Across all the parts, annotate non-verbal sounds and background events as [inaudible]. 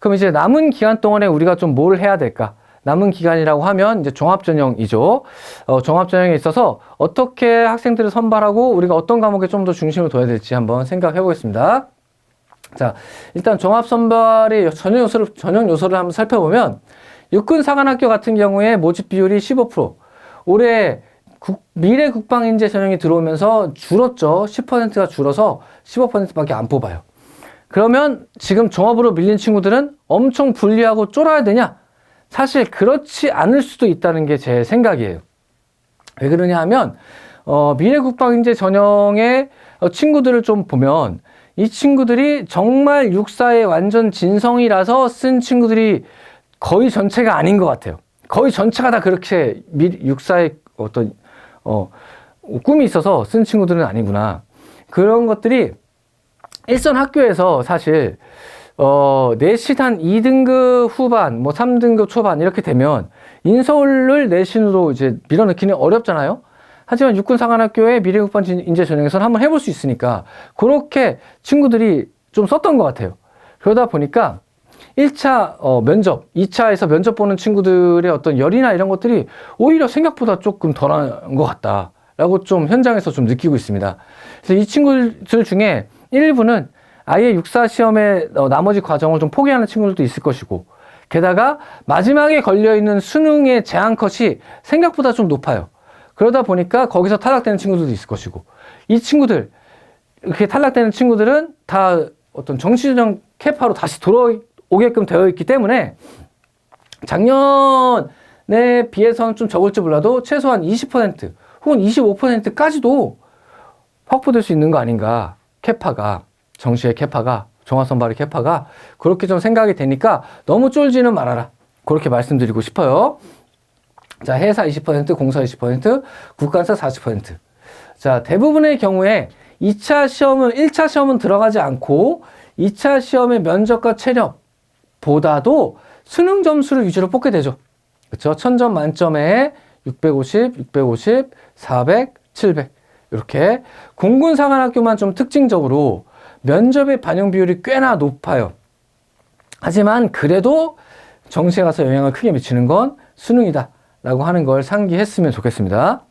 그럼 이제 남은 기간 동안에 우리가 좀 뭘 해야 될까? 남은 기간이라고 하면 이제 종합전형이죠. 어, 종합전형에 있어서 어떻게 학생들을 선발하고 우리가 어떤 과목에 좀 더 중심을 둬야 될지 한번 생각해 보겠습니다. 자, 일단 종합선발의 전형 요소를, 전형 요소를 한번 살펴보면 육군 사관학교 같은 경우에 모집 비율이 15%. 올해 국- 미래 국방인재 전형이 들어오면서 줄었죠. 10%가 줄어서 15%밖에 안 뽑아요. 그러면 지금 종합으로 밀린 친구들은 엄청 불리하고 쫄아야 되냐? 사실 그렇지 않을 수도 있다는 게 제 생각이에요. 왜 그러냐 하면 어, 미래국방인재 전형의 어, 친구들을 좀 보면 이 친구들이 정말 육사의 완전 진성이라서 쓴 친구들이 거의 전체가 아닌 것 같아요. 거의 전체가 다 그렇게 미, 육사의 어떤 어, 꿈이 있어서 쓴 친구들은 아니구나. 그런 것들이 일선 학교에서 사실 어, 내신 한 2등급 후반, 뭐 3등급 초반 이렇게 되면 인서울을 내신으로 이제 밀어넣기는 어렵잖아요. 하지만 육군사관학교의 미래국방 인재 전형에서는 한번 해볼 수 있으니까 그렇게 친구들이 좀 썼던 것 같아요. 그러다 보니까 1차 어, 면접, 2차에서 면접 보는 친구들의 어떤 열이나 이런 것들이 오히려 생각보다 조금 덜한 것 같다라고 좀 현장에서 좀 느끼고 있습니다. 그래서 이 친구들 중에 일부는 아예 육사 시험의 어, 나머지 과정을 좀 포기하는 친구들도 있을 것이고 게다가 마지막에 걸려있는 수능의 제한 컷이 생각보다 좀 높아요. 그러다 보니까 거기서 탈락되는 친구들도 있을 것이고 이 친구들 이렇게 탈락되는 친구들은 다 어떤 정치적 캐파로 다시 돌아오게끔 되어 있기 때문에 작년에 비해서는 좀 적을지 몰라도 최소한 20% 혹은 25%까지도 확보될 수 있는 거 아닌가 캐파가 정시의 캐파가 종합선발의 캐파가 그렇게 좀 생각이 되니까 너무 쫄지는 말아라 그렇게 말씀드리고 싶어요. 자, 해사 20%, 공사 20%, 국간사 40%. 자, 대부분의 경우에 2차 시험은, 1차 시험은 들어가지 않고 2차 시험의 면접과 체력보다도 수능 점수를 위주로 뽑게 되죠. 그쵸? 1000점 만점에 650, 650, 400, 700. 이렇게. 공군사관학교만 좀 특징적으로 면접의 반영 비율이 꽤나 높아요. 하지만 그래도 정시에 가서 영향을 크게 미치는 건 수능이다. 라고 하는 걸 상기했으면 좋겠습니다.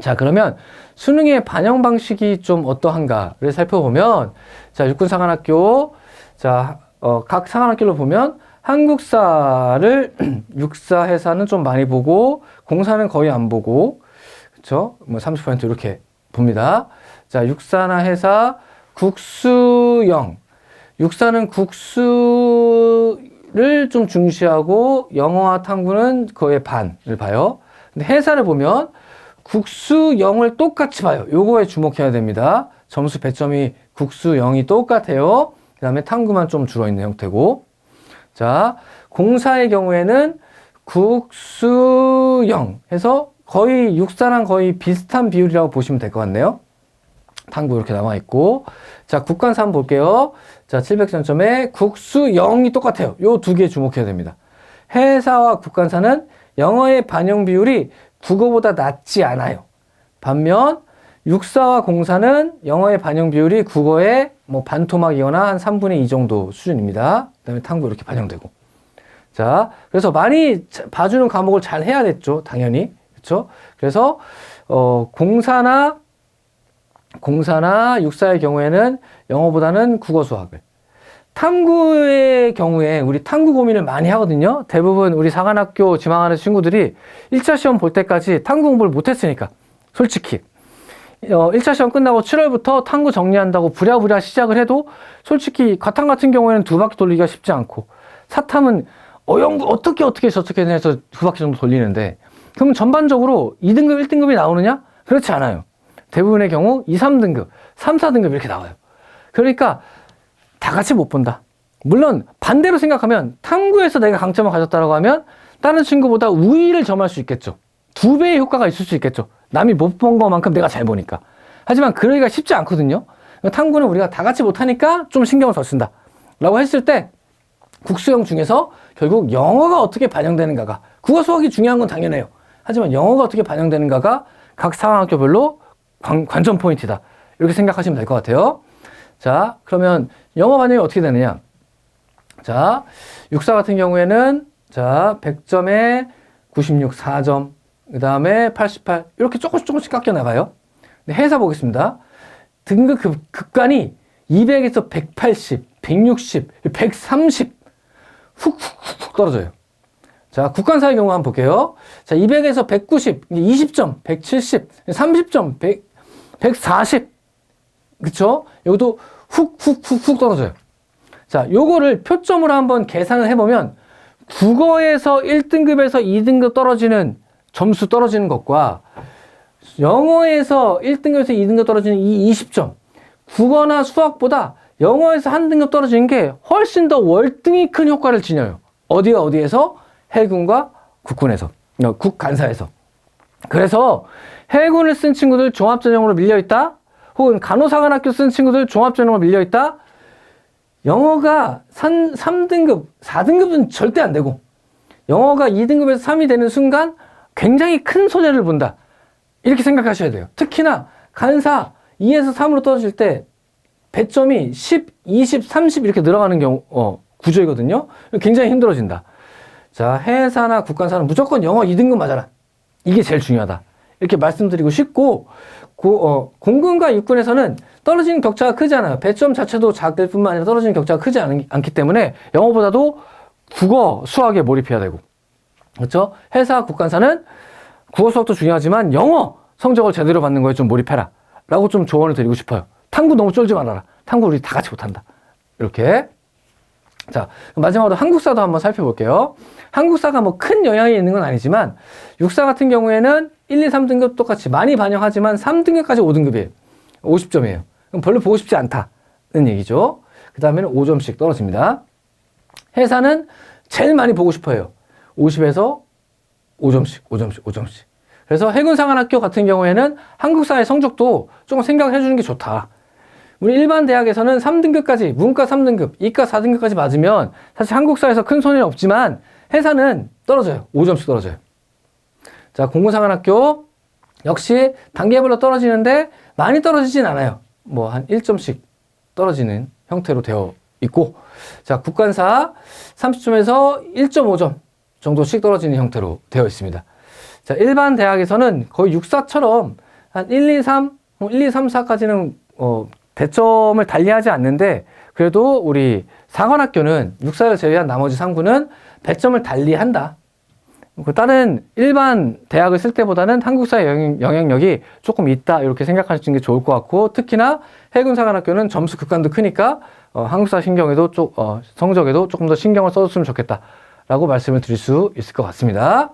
자, 그러면 수능의 반영 방식이 좀 어떠한가를 살펴보면, 자, 육군사관학교, 자, 어, 각 사관학교로 보면 한국사를 [clears throat] 육사 해사는 좀 많이 보고, 공사는 거의 안 보고, 그쵸? 뭐30% 이렇게 봅니다. 자, 육사나 해사, 국수영. 육사는 국수를 좀 중시하고 영어와 탐구는 거의 반을 봐요. 근데 해사를 보면 국수 영을 똑같이 봐요. 요거에 주목해야 됩니다. 점수 배점이 국수 영이 똑같아요. 그 다음에 탐구만 좀 줄어있는 형태고. 자, 공사의 경우에는 국수영 해서 거의 육사랑 거의 비슷한 비율이라고 보시면 될 것 같네요. 탐구 이렇게 남아 있고. 자, 국관사 한번 볼게요. 자, 700점점에 국수 0이 똑같아요. 요 두 개 주목해야 됩니다. 해사와 국관사는 영어의 반영 비율이 국어보다 낮지 않아요. 반면 육사와 공사는 영어의 반영 비율이 국어의 뭐 반토막이거나 한 3분의 2 정도 수준입니다. 그 다음에 탐구 이렇게 반영되고. 자, 그래서 많이 자- 봐주는 과목을 잘 해야 됐죠. 당연히. 그렇죠? 그래서 어, 공사나 공사나 육사의 경우에는 영어보다는 국어 수학을. 탐구의 경우에 우리 탐구 고민을 많이 하거든요. 대부분 우리 사관학교 지망하는 친구들이 1차 시험 볼 때까지 탐구 공부를 못 했으니까. 솔직히. 어, 1차 시험 끝나고 7월부터 탐구 정리한다고 부랴부랴 시작을 해도 솔직히 과탐 같은 경우에는 두 바퀴 돌리기가 쉽지 않고 사탐은 어영 어떻게 어떻게 저떻게 해서 두 바퀴 정도 돌리는데 그럼 전반적으로 2등급, 1등급이 나오느냐? 그렇지 않아요. 대부분의 경우 2, 3등급, 3, 4등급 이렇게 나와요. 그러니까 다 같이 못 본다. 물론 반대로 생각하면 탐구에서 내가 강점을 가졌다라고 하면 다른 친구보다 우위를 점할 수 있겠죠. 두 배의 효과가 있을 수 있겠죠. 남이 못 본 것만큼 내가 잘 보니까. 하지만 그러기가 쉽지 않거든요. 탐구는 우리가 다 같이 못하니까 좀 신경을 더 쓴다. 라고 했을 때 국수형 중에서 결국 영어가 어떻게 반영되는가가 국어 수학이 중요한 건 당연해요. 하지만 영어가 어떻게 반영되는가가 각 상황학교별로 관, 관전 포인트다. 이렇게 생각하시면 될 것 같아요. 자, 그러면 영어 반영이 어떻게 되느냐? 자, 육사 같은 경우에는 자, 100점에 96, 4점, 그 다음에 88, 이렇게 조금씩 조금씩 깎여 나가요. 네, 해사 보겠습니다. 등급 급, 급간이 200에서 180, 160, 130, 훅훅훅 떨어져요. 자, 국간사의 경우 한번 볼게요. 자, 200에서 190, 20점, 170, 30점, 100, 140. 그쵸? 여기도 훅, 훅, 훅, 훅 떨어져요. 자, 요거를 표점으로 한번 계산을 해보면 국어에서 1등급에서 2등급 떨어지는 점수 떨어지는 것과 영어에서 1등급에서 2등급 떨어지는 이 20점. 국어나 수학보다 영어에서 한 등급 떨어지는 게 훨씬 더 월등히 큰 효과를 지녀요. 어디가 어디에서? 해군과 국군에서. 어, 국간사에서. 그래서 해군을 쓴 친구들 종합전형으로 밀려있다? 혹은 간호사관학교 쓴 친구들 종합전형으로 밀려있다? 영어가 3, 3등급, 4등급은 절대 안 되고 영어가 2등급에서 3이 되는 순간 굉장히 큰 손해를 본다. 이렇게 생각하셔야 돼요. 특히나 간사 2에서 3으로 떨어질 때 배점이 10, 20, 30 이렇게 늘어가는 경우 어, 구조이거든요. 굉장히 힘들어진다. 자, 해사나 국간사는 무조건 영어 2등급 맞아라. 이게 제일 중요하다. 이렇게 말씀드리고 싶고 고, 어, 공군과 육군에서는 떨어지는 격차가 크지 않아요. 배점 자체도 작을 뿐만 아니라 떨어지는 격차가 크지 않, 않기 때문에 영어보다도 국어, 수학에 몰입해야 되고 그렇죠? 해사, 국간사는 국어, 수학도 중요하지만 영어 성적을 제대로 받는 거에 좀 몰입해라 라고 좀 조언을 드리고 싶어요. 탕구 너무 쫄지 말아라. 탕구 우리 다 같이 못한다. 이렇게 자, 마지막으로 한국사도 한번 살펴볼게요. 한국사가 뭐 큰 영향이 있는 건 아니지만, 육사 같은 경우에는 1, 2, 3등급 똑같이 많이 반영하지만 3등급까지 5등급이에요. 50점이에요. 그럼 별로 보고 싶지 않다는 얘기죠. 그 다음에는 5점씩 떨어집니다. 해사는 제일 많이 보고 싶어요. 50에서 5점씩, 5점씩, 5점씩. 그래서 해군상한학교 같은 경우에는 한국사의 성적도 조금 생각해 주는 게 좋다. 우리 일반 대학에서는 3등급까지, 문과 3등급, 이과 4등급까지 맞으면 사실 한국사에서 큰 손해는 없지만 회사는 떨어져요. 5점씩 떨어져요. 자, 공군상한학교 역시 단계별로 떨어지는데 많이 떨어지진 않아요. 뭐 한 1점씩 떨어지는 형태로 되어 있고, 자, 국간사 30점에서 1.5점 정도씩 떨어지는 형태로 되어 있습니다. 자, 일반 대학에서는 거의 육사처럼 한 1, 2, 3, 1, 2, 3, 4까지는 어, 배점을 달리하지 않는데 그래도 우리 사관학교는 육사를 제외한 나머지 3구는 배점을 달리한다. 그 다른 일반 대학을 쓸 때보다는 한국사의 영향, 영향력이 조금 있다 이렇게 생각하시는 게 좋을 것 같고 특히나 해군사관학교는 점수 극간도 크니까 어, 한국사 신경에도 쪽 어, 성적에도 조금 더 신경을 써줬으면 좋겠다라고 말씀을 드릴 수 있을 것 같습니다.